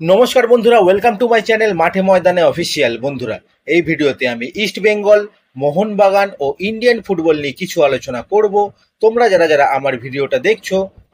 নমস্কার বন্ধুরা welcome to my channel মাঠে ময়দানে অফিসিয়াল বন্ধুরা, এই ভিডিওতে আমি ইস্ট বেঙ্গল মোহনবাগান ও ইন্ডিয়ান ফুটবল নিয়ে কিছু আলোচনা করব। তোমরা যারা যারা আমার ভিডিওটা দেখছ,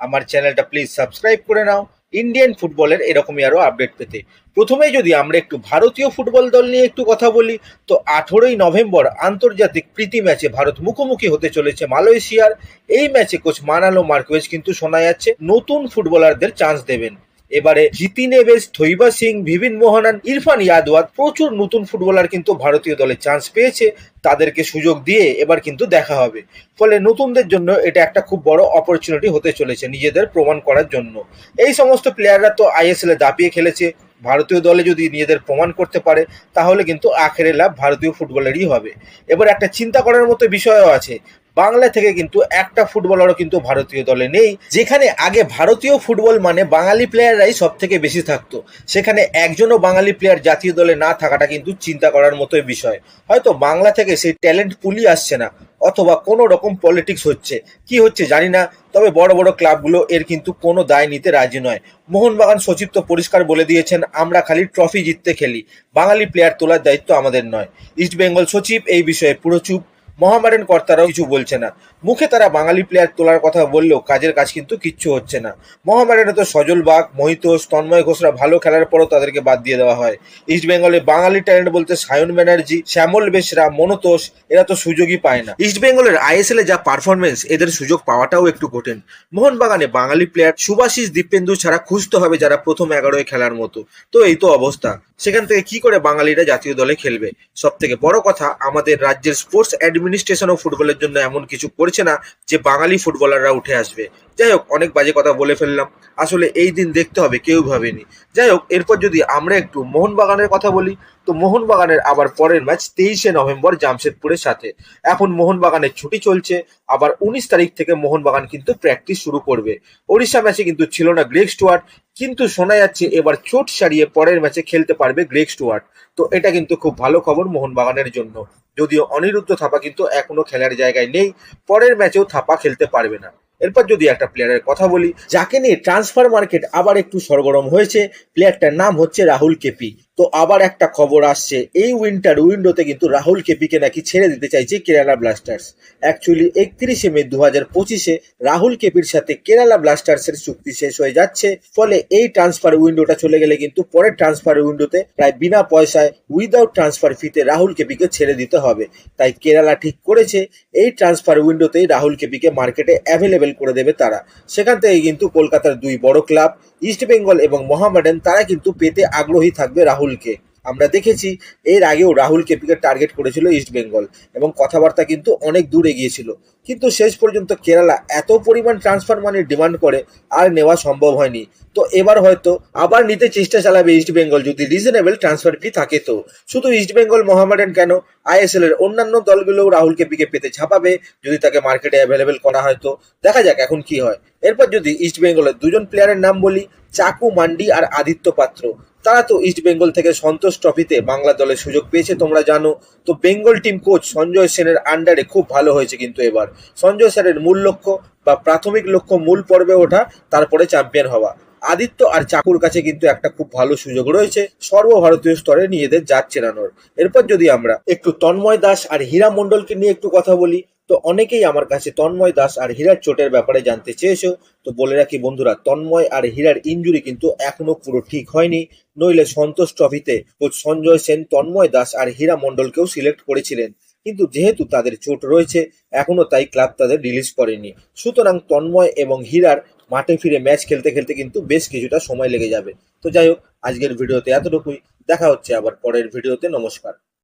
আমার চ্যানেলটা প্লিজ সাবস্ক্রাইব করে নাও। ইন্ডিয়ান ফুটবলের এরকমই আরও আপডেট পেতে। প্রথমেই যদি আমরা একটু ভারতীয় ফুটবল দল নিয়ে একটু কথা বলি, তো আঠেরোই নভেম্বর আন্তর্জাতিক প্রীতি ম্যাচে ভারত মুখোমুখি হতে চলেছে মালয়েশিয়ার। এই ম্যাচে কোচ মানালো মার্কোয়েজ কিন্তু শোনা যাচ্ছে, নতুন ফুটবলারদের চান্স দেবেন। এবারে জিতি নেবেস থৈবা সিং, ভিভিন মোহনান, ইরফান ইয়াদওয়াত। প্রচুর নতুন ফুটবলার কিন্তু ভারতীয় দলে চান্স পেয়েছে। তাদেরকে সুযোগ দিয়ে এবার কিন্তু দেখা হবে। ফলে নতুনদের জন্য এটা একটা খুব বড় অপরচুনিটি হতে চলেছে নিজেদের প্রমাণ করার জন্য। এই সমস্ত প্লেয়াররা তো আইএসএল এ দাপিয়ে খেলেছে। ভারতীয় দলে যদি নিজেদের প্রমাণ করতে পারে, তাহলে কিন্তু আখেরে লাভ ভারতীয় ফুটবলেরই হবে। এবার একটা চিন্তা করার মতো বিষয়ও আছে। বাংলা থেকে কিন্তু একটা ফুটবলারও কিন্তু ভারতীয় দলে নেই, যেখানে আগে ভারতীয় ফুটবল মানে বাঙালি প্লেয়াররাই সব থেকে বেশি থাকতো। সেখানে একজনও বাঙালি প্লেয়ার জাতীয় দলে না থাকাটা কিন্তু চিন্তা করার মতোই বিষয়। হয়তো বাংলা থেকে সেই ট্যালেন্ট পুলি আসছে না, অথবা কোনো রকম পলিটিক্স হচ্ছে। কি হচ্ছে জানি না, তবে বড় বড় ক্লাবগুলো এর কিন্তু কোনো দায় নিতে রাজি নয়। মোহনবাগান সচিব তো পরিষ্কার বলে দিয়েছেন, আমরা খালি ট্রফি জিততে খেলি। বাঙালি প্লেয়ার তোলার দায়িত্ব আমাদের নয়। ইস্ট বেঙ্গল সচিব এই বিষয়ে পুরো চুপ। মহামারেন কর্তারাও কিছু বলছে না। মুখে তারা বাঙালি প্লেয়ার তোলার কথা বললেও কাজের কাজ কিন্তু কিচ্ছু হচ্ছে না। মহামারেনে তো সজল বাগ মহিতোষ, তন্ময় ঘোষরা ভালো খেলার পরও তাদেরকে বাদ দিয়ে দেওয়া হয়। ইস্ট বেঙ্গলে বাঙালি ট্যালেন্ট বলতে সায়ন ব্যানার্জি, শ্যামল বেশরা মনতোষ, এরা তো সুযোগই পায় না। ইস্ট বেঙ্গলের আইএসএল এ যা পারফরমেন্স এদের সুযোগ পাওয়াটাও একটু কঠিন। মোহনবাগানে বাঙালি প্লেয়ার সুভাষিস দীপেন্দু ছাড়া খুঁজতে হবে যারা প্রথম এগারোয় খেলার মতো। তো এই তো অবস্থা। সেখান থেকে কি করে বাঙালিরা জাতীয় দলে খেলবে? সব থেকে বড় কথা, আমাদের রাজ্যের স্পোর্টস অ্যাডমিনিস্ট্রেশনও ফুটবলের জন্য এমন কিছু করছে না যে বাঙালি ফুটবলাররা উঠে আসবে। যাই হোক, অনেক বাজে কথা বলে ফেললাম। আসলে এই দিন দেখতে হবে, কেউ ভাবেনি। যাই হোক, এরপর যদি আমরা একটু মোহনবাগানের কথা বলি, তো মোহনবাগানের আবার পরের ম্যাচ তেইশে নভেম্বর জামশেদপুরের সাথে। এখন মোহনবাগানের ছুটি চলছে, আবার উনিশ তারিখ থেকে মোহনবাগান কিন্তু প্র্যাকটিস শুরু করবে। ওড়িশা ম্যাচে কিন্তু ছিল না গ্রেক স্টুয়ার্ট কিন্তু শোনা যাচ্ছে এবার চোট সারিয়ে পরের ম্যাচে খেলতে পারবে গ্রেক স্টুয়ার্ট। তো এটা কিন্তু খুব ভালো খবর মোহনবাগানের জন্য। যদিও অনিরুদ্ধ থাপা কিন্তু এখনও খেলার জায়গায় নেই, পরের ম্যাচেও থাপা খেলতে পারবে না। এরপর যদি একটা প্লেয়ারের কথা বলি, যাকে নিয়ে ট্রান্সফার মার্কেট আবার একটু সরগরম হয়েছে প্লেয়ারটার নাম হচ্ছে রাহুল কেপি। তো আবার একটা খবর আসছে। এই উইন্টার উইন্ডোতে কিন্তু রাহুল কেপিকে নাকি ছেড়ে দিতে চাইছে কেরালা ব্লাস্টার্স অ্যাকচুয়ালি একত্রিশে মে দু হাজার পঁচিশে রাহুল কেপির সাথে কেরালা ব্লাস্টার্সের চুক্তি শেষ হয়ে যাচ্ছে। ফলে এই ট্রান্সফার উইন্ডোটা চলে গেলে কিন্তু পরের ট্রান্সফার উইন্ডোতে প্রায় বিনা পয়সায় উইদাউট ট্রান্সফার ফিতে রাহুল কেপিকে ছেড়ে দিতে হবে। তাই কেরালা ঠিক করেছে, এই ট্রান্সফার উইন্ডোতেই রাহুল কেপিকে মার্কেটে অ্যাভেলেবেল করে দেবে তারা। সেখান থেকে কিন্তু কলকাতার দুই বড় ক্লাব ইস্ট বেঙ্গল এবং মোহামেডান তারা কিন্তু পেতে আগ্রহী থাকবে রাহুলকে। আমরা দেখেছি এর আগেও রাহুল কেপিকে টার্গেট করেছিল ইস্ট বেঙ্গল এবং কথাবার্তা কিন্তু অনেক দূর এগিয়েছিল। কিন্তু শেষ পর্যন্ত কেরালা এত পরিমাণ ট্রান্সফার মানি ডিমান্ড করে আর নেওয়া সম্ভব হয়নি। তো এবার হয়তো আবার নিতে চেষ্টা চালাবে ইস্ট বেঙ্গল যদি রিজনেবল ট্রান্সফার ফি থাকে তো। শুধু ইস্ট বেঙ্গল মোহামেডান কেন? আইএসএল এর অন্যান্য দলগুলোও রাহুল কেপিকে পেতে ছাপাবে যদি তাকে মার্কেটে অ্যাভেলেবেল করা হয় তো। দেখা যাক এখন কি হয়। এরপর যদি ইস্ট বেঙ্গলের দুজন প্লেয়ারের নাম বলি চাকু মান্ডি আর আদিত্য পাত্র। তারা তো ইস্ট বেঙ্গল থেকে সন্তোষ ট্রফিতে বাংলা দলের সুযোগ পেয়েছে, তোমরা জানো। তো বেঙ্গল টিম কোচ সঞ্জয় সেনের আন্ডারে খুব ভালো হয়েছে কিন্তু এবার। সঞ্জয় স্যারের মূল লক্ষ্য বা প্রাথমিক লক্ষ্য মূল পর্বে ওঠা, তারপরে চ্যাম্পিয়ন হওয়া। আদিত্য আর চাকুর কাছে কিন্তু একটা খুব ভালো সুযোগ রয়েছে, সর্বভারতীয় স্তরে নিজেদের জাত চেনানোর। এরপর যদি আমরা একটু তন্ময় দাস আর হীরা মণ্ডলকে নিয়ে একটু কথা বলি তো অনেকেই আমার কাছে তন্ময় দাস আর হীরার চোটের ব্যাপারে জানতে চেয়েছো। তো বলে রাখি বন্ধুরা, তন্ময় আর হীরার ইঞ্জুরি কিন্তু এখনও পুরো ঠিক হয়নি। নইলে সন্তোষ ট্রফিতে কোচ সঞ্জয় সেন, তন্ময় দাস আর হীরা মণ্ডলকেও সিলেক্ট করেছিলেন। কিন্তু যেহেতু তাদের চোট রয়েছে, এখনও তাই ক্লাব তাদের রিলিজ করেনি। সুতরাং তন্ময় এবং হীরার মাঠে ফিরে ম্যাচ খেলতে খেলতে কিন্তু বেশ কিছুটা সময় লেগে যাবে। তো যাই হোক, আজকের ভিডিওতে এতটুকুই। দেখা হচ্ছে আবার পরের ভিডিওতে। নমস্কার।